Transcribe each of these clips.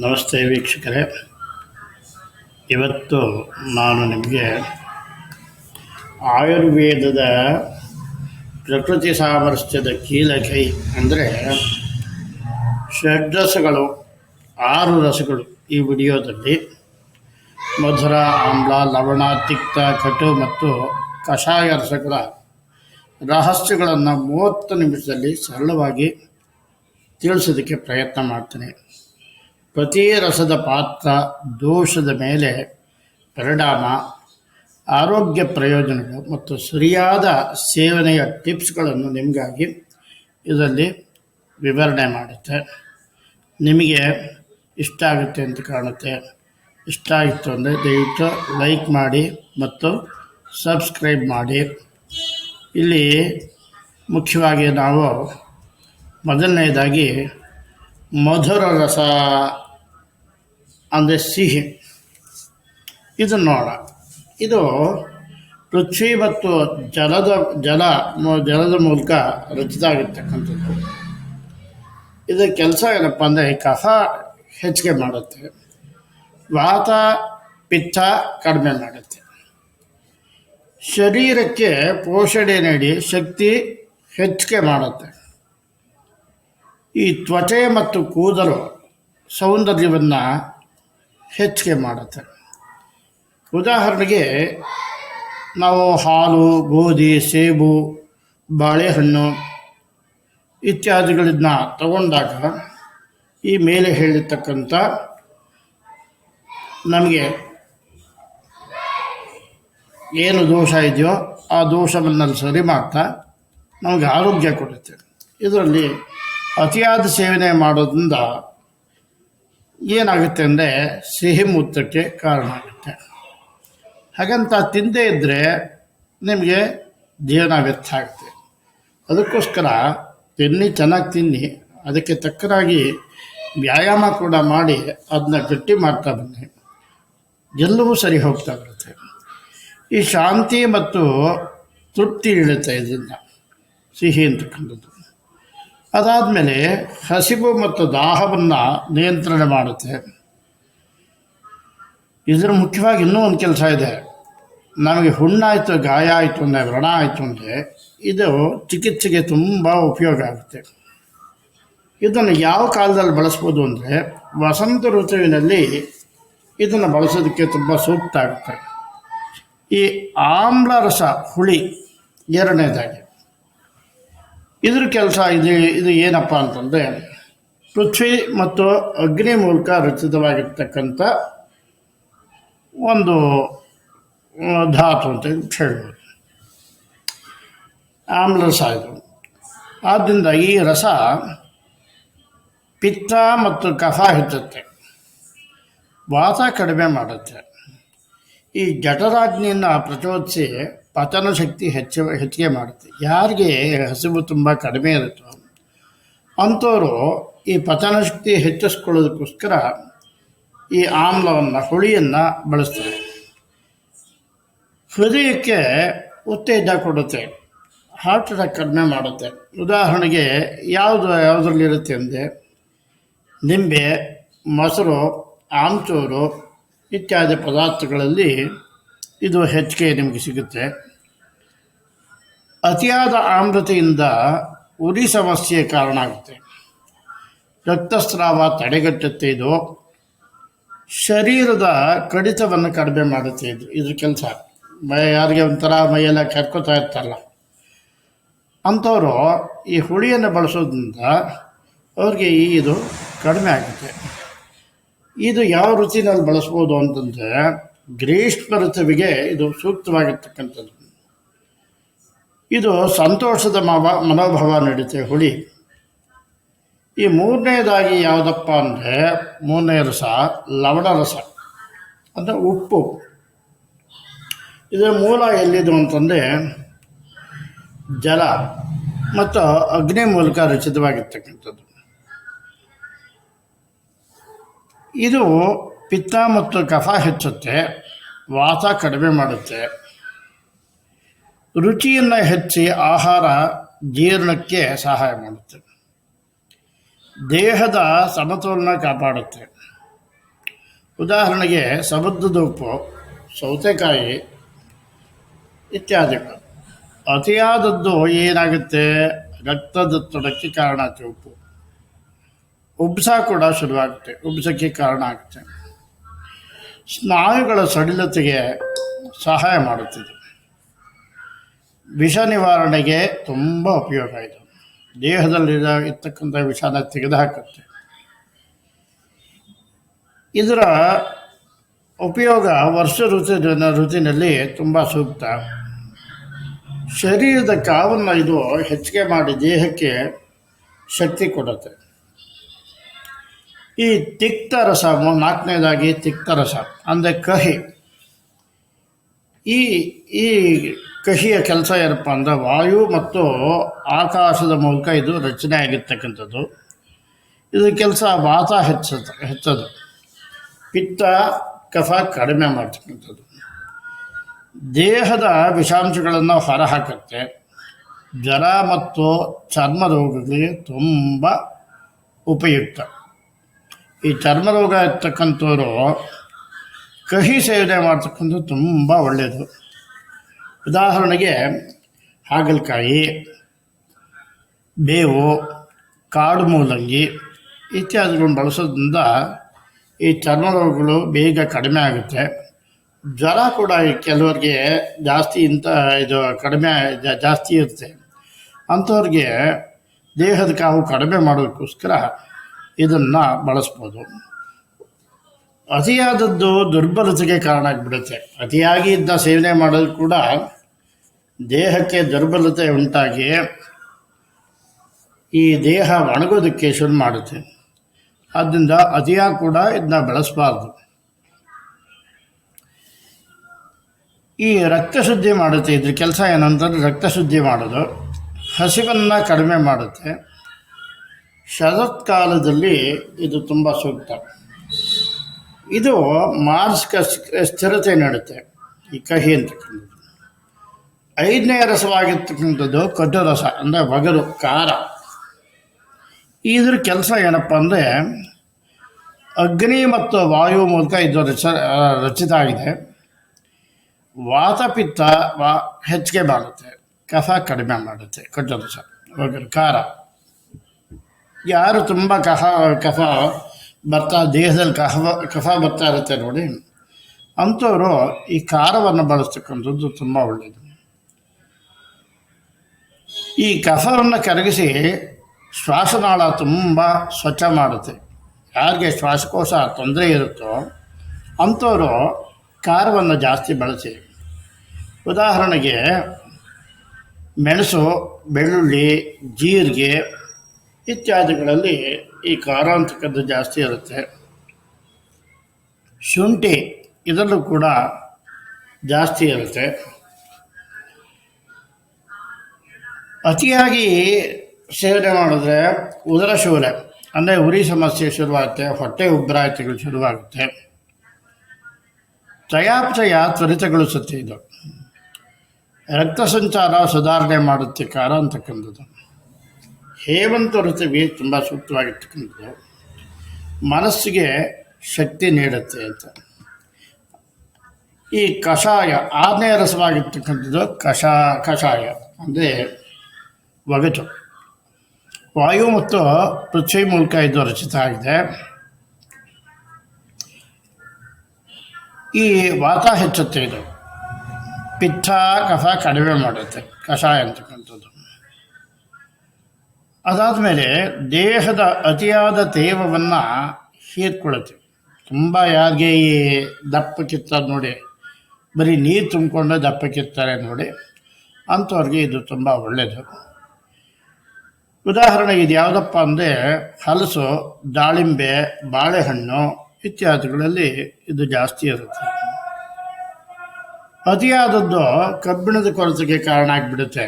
ನಮಸ್ತೆ ವೀಕ್ಷಕರೇ. ಇವತ್ತು ನಾನು ನಿಮಗೆ ಆಯುರ್ವೇದದ ಪ್ರಕೃತಿ ಸಾಮರಸ್ಯದ ಕೀಲಕೈ ಅಂದರೆ ಷಡ್ರಸಗಳು, ಆರು ರಸಗಳು ಈ ವಿಡಿಯೋದಲ್ಲಿ. ಮಧುರ, ಆಮ್ಲ, ಲವಣ, ತಿಕ್ತ, ಕಟು ಮತ್ತು ಕಷಾಯ ರಸಗಳ ರಹಸ್ಯಗಳನ್ನು ಮೂವತ್ತು ನಿಮಿಷದಲ್ಲಿ ಸರಳವಾಗಿ ತಿಳಿಸೋದಕ್ಕೆ ಪ್ರಯತ್ನ ಮಾಡ್ತೇನೆ. ಪ್ರತಿ ರಸದ ಪಾತ್ರ ದೋಷದ ಮೇಲೆ ಪರಿಣಾಮ, ಆರೋಗ್ಯ ಪ್ರಯೋಜನಗಳು ಮತ್ತು ಸರಿಯಾದ ಸೇವನೆಯ ಟಿಪ್ಸ್ಗಳನ್ನು ನಿಮಗಾಗಿ ಇದರಲ್ಲಿ ವಿವರಣೆ ಮಾಡುತ್ತೆ. ನಿಮಗೆ ಇಷ್ಟ ಆಗುತ್ತೆ ಅಂತ ಕಾಣುತ್ತೆ. ಇಷ್ಟ ಆಯಿತು ಅಂದರೆ ದಯವಿಟ್ಟು ಲೈಕ್ ಮಾಡಿ ಮತ್ತು ಸಬ್ಸ್ಕ್ರೈಬ್ ಮಾಡಿ. ಇಲ್ಲಿ ಮುಖ್ಯವಾಗಿ ನಾವು ಮೊದಲನೇದಾಗಿ ಮಧುರ ರಸ ಅಂದರೆ ಸಿಹಿ. ಇದು ನೋಡ. ಇದು ಪೃಥ್ವಿ ಮತ್ತು ಜಲದ ಜಲ ಜಲದ ಮೂಲಕ ರಚಿತ ಆಗಿರ್ತಕ್ಕಂಥದ್ದು ಇದರ ಕೆಲಸ ಏನಪ್ಪ ಅಂದರೆ ಕಫ ಹೆಚ್ಚಿಗೆ ಮಾಡುತ್ತೆ. ವಾತ, ಪಿತ್ತ ಕಡಿಮೆ ಮಾಡುತ್ತೆ. ಶರೀರಕ್ಕೆ ಪೋಷಣೆ ನೀಡಿ ಶಕ್ತಿ ಹೆಚ್ಚಿಗೆ ಮಾಡುತ್ತೆ. ಈ ತ್ವಚೆ ಮತ್ತು ಕೂದಲು ಸೌಂದರ್ಯವನ್ನು ಹೆಚ್ಚಿಗೆ ಮಾಡುತ್ತೆ. ಉದಾಹರಣೆಗೆ, ನಾವು ಹಾಲು, ಗೋಧಿ, ಸೇಬು, ಬಾಳೆಹಣ್ಣು ಇತ್ಯಾದಿಗಳನ್ನ ತಗೊಂಡಾಗ ಈ ಮೇಲೆ ಹೇಳಿರ್ತಕ್ಕಂಥ ನಮಗೆ ಏನು ದೋಷ ಇದೆಯೋ ಆ ದೋಷವನ್ನು ಸರಿ ಮಾಡ್ತಾ ನಮಗೆ ಆರೋಗ್ಯ ಕೊಡುತ್ತೆ. ಇದರಲ್ಲಿ ಅತಿಯಾದ ಸೇವನೆ ಮಾಡೋದ್ರಿಂದ ಏನಾಗುತ್ತೆ ಅಂದರೆ ಸಿಹಿ ಮುತ್ತಕ್ಕೆ ಕಾರಣ ಆಗುತ್ತೆ. ಹಾಗಂತ ತಿಂದೇ ಇದ್ದರೆ ನಿಮಗೆ ಜೀವನ ವ್ಯರ್ಥ ಆಗುತ್ತೆ. ಅದಕ್ಕೋಸ್ಕರ ತಿನ್ನಿ, ಚೆನ್ನಾಗಿ ತಿನ್ನಿ, ಅದಕ್ಕೆ ತಕ್ಕನಾಗಿ ವ್ಯಾಯಾಮ ಕೂಡ ಮಾಡಿ ಅದನ್ನ ಗಟ್ಟಿ ಮಾಡ್ತಾ ಬನ್ನಿ. ಎಲ್ಲವೂ ಸರಿ ಹೋಗ್ತಾ ಬರುತ್ತೆ. ಈ ಶಾಂತಿ ಮತ್ತು ತೃಪ್ತಿ ಇಳುತ್ತೆ ಇದರಿಂದ, ಸಿಹಿ ಅಂತಕ್ಕಂಥದ್ದು. ಅದಾದಮೇಲೆ ಹಸಿವು ಮತ್ತು ದಾಹವನ್ನು ನಿಯಂತ್ರಣ ಮಾಡುತ್ತೆ. ಇದರ ಮುಖ್ಯವಾಗಿ ಇನ್ನೂ ಒಂದು ಕೆಲಸ ಇದೆ. ನಮಗೆ ಹುಣ್ಣಾಯಿತು, ಗಾಯ ಆಯಿತು ಅಂದರೆ, ವ್ರಣ ಆಯಿತು ಅಂದರೆ ಇದು ಚಿಕಿತ್ಸೆಗೆ ತುಂಬ ಉಪಯೋಗ ಆಗುತ್ತೆ. ಇದನ್ನು ಯಾವ ಕಾಲದಲ್ಲಿ ಬಳಸ್ಬೋದು ಅಂದರೆ ವಸಂತ ಋತುವಿನಲ್ಲಿ ಇದನ್ನು ಬಳಸೋದಕ್ಕೆ ತುಂಬ ಸೂಕ್ತ ಆಗುತ್ತೆ. ಈ ಆಮ್ಲ ರಸ ಹುಳಿ ಎರಡನೇದಾಗಿ. ಇದ್ರ ಕೆಲಸ ಇದು ಇದು ಏನಪ್ಪ ಅಂತಂದರೆ ಪೃಥ್ವಿ ಮತ್ತು ಅಗ್ನಿ ಮೂಲಕ ರಚಿತವಾಗಿರ್ತಕ್ಕಂಥ ಒಂದು ಧಾತು ಅಂತ ಹೇಳ್ಬೋದು. ಆಮ್ಲ ರಸ ಇದು ಆದ್ದರಿಂದ ಈ ರಸ ಪಿತ್ತ ಮತ್ತು ಕಫ ಹೆಚ್ಚುತ್ತೆ. ವಾತ ಕಡಿಮೆ ಮಾಡುತ್ತೆ. ಈ ಜಠರಾಗ್ನಿಯನ್ನು ಪ್ರಚೋದಿಸಿ ಪಚನ ಶಕ್ತಿ ಹೆಚ್ಚು, ಹೆಚ್ಚಿಗೆ ಮಾಡುತ್ತೆ. ಯಾರಿಗೆ ಹಸಿವು ತುಂಬ ಕಡಿಮೆ ಇರುತ್ತೋ ಅಂಥವರು ಈ ಪಚನ ಶಕ್ತಿ ಹೆಚ್ಚಿಸ್ಕೊಳ್ಳೋದಕ್ಕೋಸ್ಕರ ಈ ಆಮ್ಲವನ್ನು, ಹುಳಿಯನ್ನು ಬಳಸ್ತಾರೆ. ಹೃದಯಕ್ಕೆ ಉತ್ತೇಜ ಕೊಡುತ್ತೆ ಹಾರ್ಟ್ ಅಟ್ಯಾಕ್ ಕಡಿಮೆ ಮಾಡುತ್ತೆ. ಉದಾಹರಣೆಗೆ ಯಾವುದು ಯಾವುದ್ರಲ್ಲಿರುತ್ತೆ ಅಂದರೆ ನಿಂಬೆ, ಮೊಸರು, ಆಮ್ಚೂರು ಇತ್ಯಾದಿ ಪದಾರ್ಥಗಳಲ್ಲಿ ಇದು ಹೆಚ್ಚಿಗೆ ನಿಮಗೆ ಸಿಗುತ್ತೆ. ಅತಿಯಾದ ಆಮ್ಲತೆಯಿಂದ ಉರಿ ಸಮಸ್ಯೆ ಕಾರಣ ಆಗುತ್ತೆ. ರಕ್ತಸ್ರಾವ ತಡೆಗಟ್ಟುತ್ತೆ ಇದು. ಶರೀರದ ಕಡಿತವನ್ನು ಕಡಿಮೆ ಮಾಡುತ್ತೆ ಇದು, ಇದ್ರ ಕೆಲಸ. ಮೈ, ಯಾರಿಗೆ ಒಂಥರ ಮೈಯೆಲ್ಲ ಕೆರ್ಕೋತಾ ಇರ್ತಾರಲ್ಲ. ಅಂಥವರು ಈ ಹುಳಿಯನ್ನು ಬಳಸೋದ್ರಿಂದ ಅವ್ರಿಗೆ ಈ ಇದು ಕಡಿಮೆ ಆಗುತ್ತೆ. ಇದು ಯಾವ ರುಚಿನಲ್ಲಿ ಬಳಸ್ಬೋದು ಅಂತಂದರೆ ಗ್ರೀಷ್ಮ ಋತುವಿಗೆ ಇದು ಸೂಕ್ತವಾಗಿರ್ತಕ್ಕಂಥದ್ದು. ಇದು ಸಂತೋಷದ ಮವ, ಮನೋಭಾವ ನೀಡುತ್ತೆ ಹುಳಿ. ಈ ಮೂರನೇದಾಗಿ ಯಾವುದಪ್ಪ ಅಂದರೆ ಮೂರನೇ ರಸ, ಲವಣ ರಸ, ಅಂದರೆ ಉಪ್ಪು. ಇದರ ಮೂಲ ಎಲ್ಲಿದು ಅಂತಂದರೆ ಜಲ ಮತ್ತು ಅಗ್ನಿ ಮೂಲಕ ರಚಿತವಾಗಿರ್ತಕ್ಕಂಥದ್ದು. ಇದು ಪಿತ್ತ ಮತ್ತು ಕಫ ಹೆಚ್ಚುತ್ತೆ, ವಾತ ಕಡಿಮೆ ಮಾಡುತ್ತೆ. ರುಚಿಯನ್ನು ಹೆಚ್ಚಿ ಆಹಾರ ಜೀರ್ಣಕ್ಕೆ ಸಹಾಯ ಮಾಡುತ್ತೆ. ದೇಹದ ಸಮತೋಲನ ಕಾಪಾಡುತ್ತೆ. ಉದಾಹರಣೆಗೆ ಸಮುದ್ರದ ಉಪ್ಪು ಸೌತೆಕಾಯಿ ಇತ್ಯಾದಿಗಳು ಅತಿಯಾದದ್ದು ಏನಾಗುತ್ತೆ? ರಕ್ತದೊತ್ತಡಕ್ಕೆ ಕಾರಣ ಆಗುತ್ತೆ ಉಪ್ಪು. ಉಬ್ಸ ಕೂಡ ಶುರುವಾಗುತ್ತೆ ಉಬ್ಸಕ್ಕೆ ಕಾರಣ ಆಗುತ್ತೆ. ಸ್ನಾಯುಗಳ ಸಡಿಲತೆಗೆ ಸಹಾಯ ಮಾಡುತ್ತಿದೆ. ವಿಷ ನಿವಾರಣೆಗೆ ತುಂಬ ಉಪಯೋಗ ಇದೆ. ದೇಹದಲ್ಲಿರ ಇರ್ತಕ್ಕಂಥ ವಿಷನ ತೆಗೆದುಹಾಕುತ್ತೆ. ಇದರ ಉಪಯೋಗ ವರ್ಷ ಋತು ಋತುವಿನಲ್ಲಿ ತುಂಬ ಸೂಕ್ತ. ಶರೀರದ ಕಾವನ್ನು ಇದು ಹೆಚ್ಚಿಗೆ ಮಾಡಿ ದೇಹಕ್ಕೆ ಶಕ್ತಿ ಕೊಡುತ್ತೆ. ಈ ತಿಕ್ತ ರಸ ನಾಲ್ಕನೇದಾಗಿ ತಿಕ್ತ ರಸ ಅಂದರೆ ಕಹಿ. ಈ ಈ ಕಹಿಯ ಕೆಲಸ ಏನಪ್ಪ ಅಂದರೆ ವಾಯು ಮತ್ತು ಆಕಾಶದ ಮೂಲಕ ಇದು ರಚನೆ ಆಗಿರ್ತಕ್ಕಂಥದ್ದು. ಇದು ಕೆಲಸ ವಾತ ಹೆಚ್ಚದ, ಹೆಚ್ಚದು. ಪಿತ್ತ, ಕಫ ಕಡಿಮೆ ಮಾಡ್ತಕ್ಕಂಥದ್ದು. ದೇಹದ ವಿಷಾಂಶಗಳನ್ನು ಹೊರಹಾಕುತ್ತೆ. ಜ್ವರ ಮತ್ತು ಚರ್ಮ ರೋಗಗಳಿಗೆ ತುಂಬ ಉಪಯುಕ್ತ. ಈ ಚರ್ಮ ರೋಗ ಇರ್ತಕ್ಕಂಥವ್ರು ಕಹಿ ಸೇವನೆ ಮಾಡ್ತಕ್ಕಂಥದ್ದು ತುಂಬ ಒಳ್ಳೆಯದು ಉದಾಹರಣೆಗೆ ಹಾಗಲಕಾಯಿ, ಬೇವು, ಕಾಡು ಮೂಲಂಗಿ ಇತ್ಯಾದಿಗಳನ್ನು ಬಳಸೋದ್ರಿಂದ ಈ ಚರ್ಮ ರೋಗಗಳು ಬೇಗ ಕಡಿಮೆ ಆಗುತ್ತೆ. ಜ್ವರ ಕೂಡ ಕೆಲವರಿಗೆ ಜಾಸ್ತಿ ಇಂಥ ಇದು ಕಡಿಮೆ ಜಾಸ್ತಿ ಇರುತ್ತೆ. ಅಂಥವ್ರಿಗೆ ದೇಹದ ಕಾವು ಕಡಿಮೆ ಮಾಡೋದಕ್ಕೋಸ್ಕರ ಇದನ್ನು ಬಳಸ್ಬೋದು. ಅತಿಯಾದದ್ದು ದುರ್ಬಲತೆಗೆ ಕಾರಣ ಆಗಿಬಿಡುತ್ತೆ. ಅತಿಯಾಗಿ ಇದ್ದ ಸೇವನೆ ಮಾಡೋದು ಕೂಡ ದೇಹಕ್ಕೆ ದುರ್ಬಲತೆ ಉಂಟಾಗಿ ಈ ದೇಹ ಒಣಗೋದಕ್ಕೆ ಶುರು ಮಾಡುತ್ತೆ. ಆದ್ದರಿಂದ ಅತಿಯಾಗಿ ಕೂಡ ಇದನ್ನ ಬೆಳೆಸಬಾರ್ದು. ಈ ರಕ್ತ ಶುದ್ಧಿ ಮಾಡುತ್ತೆ. ಇದ್ರ ಕೆಲಸ ಏನಂತಂದ್ರೆ ರಕ್ತ ಶುದ್ಧಿ ಮಾಡೋದು. ಹಸಿವನ್ನು ಕಡಿಮೆ ಮಾಡುತ್ತೆ. ಶರತ್ಕಾಲದಲ್ಲಿ ಇದು ತುಂಬ ಸೂಕ್ತ. ಇದು ಮಾನಸಿಕ ಸ್ಥಿರತೆ ನೀಡುತ್ತೆ. ಈ ಕಹಿ ಅಂತಕ್ಕಂಥದ್ದು. ಐದನೇ ರಸವಾಗಿರ್ತಕ್ಕಂಥದ್ದು ಕಡ್ಡು ರಸ ಅಂದರೆ ಒಗರು, ಖಾರ. ಇದ್ರ ಕೆಲಸ ಏನಪ್ಪ ಅಂದರೆ, ಅಗ್ನಿ ಮತ್ತು ವಾಯು ಮೂಲಕ ಇದು ರಚ ರಚಿತ ಆಗಿದೆ. ವಾತಪಿತ್ತ ವಾ, ಹೆಚ್ಚಿಗೆ ಮಾಡುತ್ತೆ ಕಫ ಕಡಿಮೆ ಮಾಡುತ್ತೆ ಕಡ್ಡು ರಸ ಒಗರು, ಖಾರ. ಯಾರು ತುಂಬ ಕಫ ಕಫ ಬರ್ತಾ, ದೇಹದಲ್ಲಿ ಕಫ ಕಫ ಬರ್ತಾ ಇರುತ್ತೆ ನೋಡಿ. ಅಂಥವರು ಈ ಖಾರವನ್ನು ಬಳಸ್ತಕ್ಕಂಥದ್ದು ತುಂಬ ಒಳ್ಳೆಯದು ಈ ಕಫವನ್ನು ಕರಗಿಸಿ ಶ್ವಾಸನಾಳ ತುಂಬ ಸ್ವಚ್ಛ ಮಾಡುತ್ತೆ. ಯಾರಿಗೆ ಶ್ವಾಸಕೋಶ ತೊಂದರೆ ಇರುತ್ತೋ ಅಂಥವರು ಖಾರವನ್ನು ಜಾಸ್ತಿ ಬಳಸಿ. ಉದಾಹರಣೆಗೆ ಮೆಣಸು, ಬೆಳ್ಳುಳ್ಳಿ, ಜೀರಿಗೆ ಇತ್ಯಾದಿಗಳಲ್ಲಿ ಈ ಕಾರಾಂತಕದ್ದು ಜಾಸ್ತಿ ಇರುತ್ತೆ. ಶುಂಠಿ ಇದರಲ್ಲೂ ಕೂಡ ಜಾಸ್ತಿ ಇರುತ್ತೆ. ಅತಿಯಾಗಿ ಸೇವನೆ ಮಾಡಿದ್ರೆ ಉದರ ಶೂಲೆ ಅಂದರೆ ಉರಿ ಸಮಸ್ಯೆ ಶುರುವಾಗುತ್ತೆ, ಹೊಟ್ಟೆ ಉಬ್ಬರಾಯಿತಗಳು ಶುರುವಾಗುತ್ತೆ. ಚಯಾಪಚಯ ತ್ವರಿತಗೊಳಿಸುತ್ತೆ ಇದು. ರಕ್ತ ಸಂಚಾರ ಸುಧಾರಣೆ ಮಾಡುತ್ತೆ ಕಾರ ಅಂತಕ್ಕಂಥದ್ದು ಹೇಮಂತ ಋತುವಿ ತುಂಬ ಸೂಕ್ತವಾಗಿರ್ತಕ್ಕಂಥದ್ದು. ಮನಸ್ಸಿಗೆ ಶಕ್ತಿ ನೀಡುತ್ತೆ ಅಂತ. ಈ ಕಷಾಯ, ಆರನೇ ರಸವಾಗಿರ್ತಕ್ಕಂಥದ್ದು ಕಷಾ, ಕಷಾಯ, ಅಂದರೆ ಒಗಟು. ವಾಯು ಮತ್ತು ಪೃಥ್ವಿ ಮೂಲಕ ಇದು ರಚಿತ ಆಗಿದೆ. ಈ ವಾತ ಹೆಚ್ಚುತ್ತೆ ಇದು. ಪಿತ್ತ ಕಫ ಕಡಿಮೆ ಮಾಡುತ್ತೆ, ಕಷಾಯ ಅಂತಕ್ಕಂಥದ್ದು. ಅದಾದಮೇಲೆ ದೇಹದ ಅತಿಯಾದ ತೇವವನ್ನು ಹೀರ್ಕೊಳ್ಳುತ್ತೆ ತುಂಬ ಯಾರಿಗೆ ಈ ದಪ್ಪ ಕಿತ್ತೋದು ನೋಡಿ, ಬರೀ ನೀರು ತುಂಬಿಕೊಂಡು ದಪ್ಪ ಕಿತ್ತಾರೆ ನೋಡಿ, ಅಂಥವ್ರಿಗೆ ಇದು ತುಂಬ ಒಳ್ಳೆಯದು ಉದಾಹರಣೆ ಇದು ಯಾವುದಪ್ಪ ಅಂದರೆ, ಹಲಸು, ದಾಳಿಂಬೆ, ಬಾಳೆಹಣ್ಣು ಇತ್ಯಾದಿಗಳಲ್ಲಿ ಇದು ಜಾಸ್ತಿ ಇರುತ್ತೆ. ಅತಿಯಾದದ್ದು ಕಬ್ಬಿಣದ ಕೊರತೆಗೆ ಕಾರಣ ಆಗಿಬಿಡುತ್ತೆ.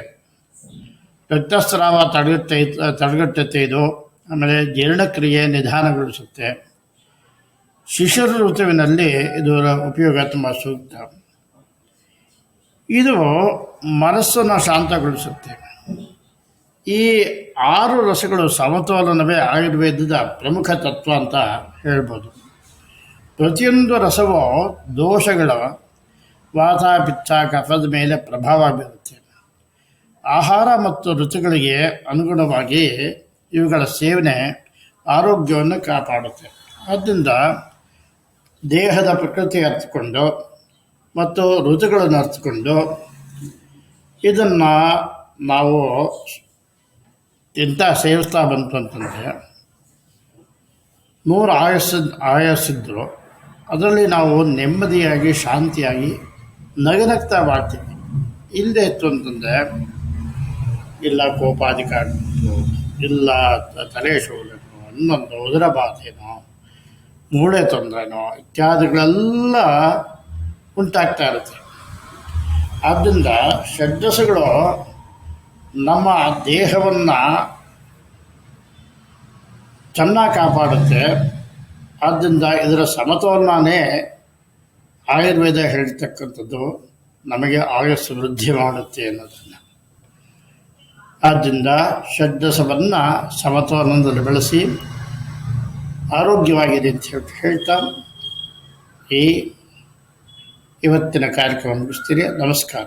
ರಕ್ತಸ್ರಾವ ತಡೆಯುತ್ತೆ ತಡೆಗಟ್ಟುತ್ತೆ ಇದು. ಆಮೇಲೆ ಜೀರ್ಣಕ್ರಿಯೆ ನಿಧಾನಗೊಳಿಸುತ್ತೆ. ಶಿಶುರ ಋತುವಿನಲ್ಲಿ ಇದರ ಉಪಯೋಗ ತುಂಬ ಸೂಕ್ತ. ಇದು ಮನಸ್ಸನ್ನು ಶಾಂತಗೊಳಿಸುತ್ತೆ. ಈ ಆರು ರಸಗಳು ಸಮತೋಲನವೇ ಆಯುರ್ವೇದದ ಪ್ರಮುಖ ತತ್ವ ಅಂತ ಹೇಳ್ಬೋದು. ಪ್ರತಿಯೊಂದು ರಸವು ದೋಷಗಳ ವಾತ, ಪಿತ್ತ, ಕಫದ ಮೇಲೆ ಪ್ರಭಾವ ಬೀರುತ್ತೆ. ಆಹಾರ ಮತ್ತು ಋತುಗಳಿಗೆ ಅನುಗುಣವಾಗಿ ಇವುಗಳ ಸೇವನೆ ಆರೋಗ್ಯವನ್ನು ಕಾಪಾಡುತ್ತೆ. ಆದ್ದರಿಂದ ದೇಹದ ಪ್ರಕೃತಿ ಅರ್ಥಕೊಂಡು ಮತ್ತು ಋತುಗಳನ್ನು ಅರ್ಥಕೊಂಡು ಇದನ್ನು ನಾವು ಎಂಥ ಸೇವಿಸ್ತಾ ಬಂತು ಅಂತಂದರೆ ನೂರು ಆಯಸ್ಸ ಆಯಸ್ಸಿದ್ರು. ಅದರಲ್ಲಿ ನಾವು ನೆಮ್ಮದಿಯಾಗಿ, ಶಾಂತಿಯಾಗಿ, ನಗನಗ್ತಾ ಬಾಳ್ತೀವಿ ಇಲ್ಲದೆ ಇತ್ತು ಅಂತಂದರೆ ಇಲ್ಲ ಕೋಪಾಧಿಕಾರಿಗಳು ಇಲ್ಲ ತಲೆ ಶೋಧನೋ ಅನ್ನೊಂದು ಉದರ ಬಾಧೆನೋ ಮೂಳೆ ತೊಂದರೆನೋ, ಇತ್ಯಾದಿಗಳೆಲ್ಲ ಉಂಟಾಗ್ತಾ ಇರುತ್ತೆ. ಆದ್ದರಿಂದ ಷಡ್ರಸಗಳು ನಮ್ಮ ದೇಹವನ್ನು ಚೆನ್ನಾಗಿ ಕಾಪಾಡುತ್ತೆ. ಆದ್ದರಿಂದ ಇದರ ಸಮತೋಲನೇ ಆಯುರ್ವೇದ ಹೇಳ್ತಕ್ಕಂಥದ್ದು, ನಮಗೆ ಆಯಸ್ಸು ವೃದ್ಧಿ ಮಾಡುತ್ತೆ ಅನ್ನೋದನ್ನು. ಆದ್ದರಿಂದ ಷಡ್ರಸವನ್ನು ಸಮತೋಲನದಲ್ಲಿ ಬೆಳೆಸಿ ಆರೋಗ್ಯವಾಗಿದೆ ಅಂತ ಹೇಳಿ ಹೇಳ್ತಾ ಈ ಇವತ್ತಿನ ಕಾರ್ಯಕ್ರಮ ಮುಗಿಸ್ತೀನಿ ನಮಸ್ಕಾರ.